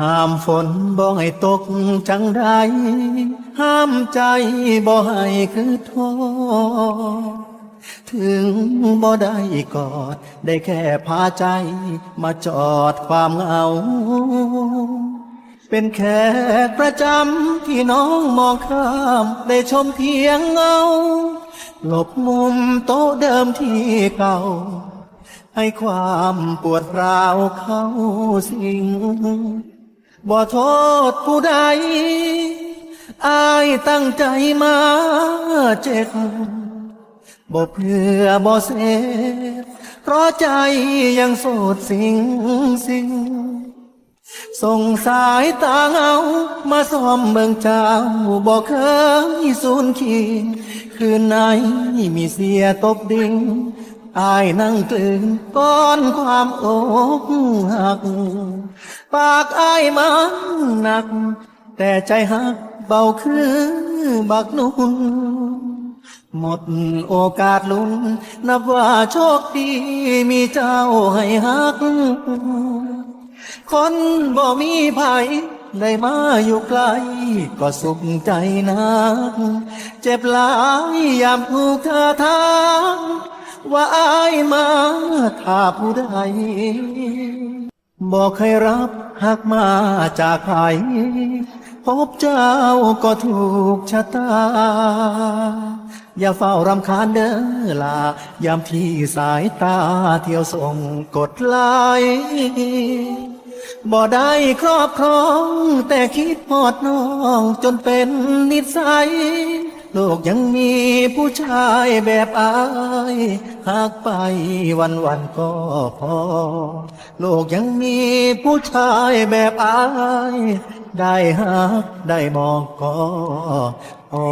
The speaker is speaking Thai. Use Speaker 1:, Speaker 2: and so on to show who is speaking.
Speaker 1: ห้ามฝนบ่ให้ตกจังใดห้ามใจบ่ให้คือท้อถึงบ่ได้กอด ได้แค่พาใจ มาจอดความเหงา เป็นแขกประจำที่น้องมองข้าม ได้ชมเพียงเงาหลบมุมโต๊ะเดิมที่เก่าให้ความปวดร้าวเข้าสิง บ่โทษผู้ใด อายตั้งใจมาเจ็บบ่เพื่อบ่เสพเพราะใจยังโสดสิงสิงส่งสายตาเงา มาซ่อมเมืองเจ้าบอกเคยสูญขีดคืนไหนมีเสียตบดิ่งอายนั่งกลืนก้อนความอกหัก ปากอายมันหนัก แต่ใจหักเบาคือบักนุ่นหมดโอกาสลุ้น นับว่าโชคดีมีเจ้าให้ฮัก คนบ่มีภัยได้มาอยู่ไกล ก็สุขใจนัก เจ็บหลายยามถูกเธอทางว่าอายมาถ้าผู้ใดบอกให้รับ หักมาจากใครพบเจ้าก็ถูกชะตา อย่าเฝ้ารำคาญเด้อลา ยามที่สายตาเที่ยวส่งกดไลบ่ได้ครอบครอง แต่คิดพอดน้องจนเป็นนิสัย โลกยังมีผู้ชายแบบอายหากไปวันวันก็พอ โลกยังมีผู้ชายแบบอาย ได้หักได้มองก็พอ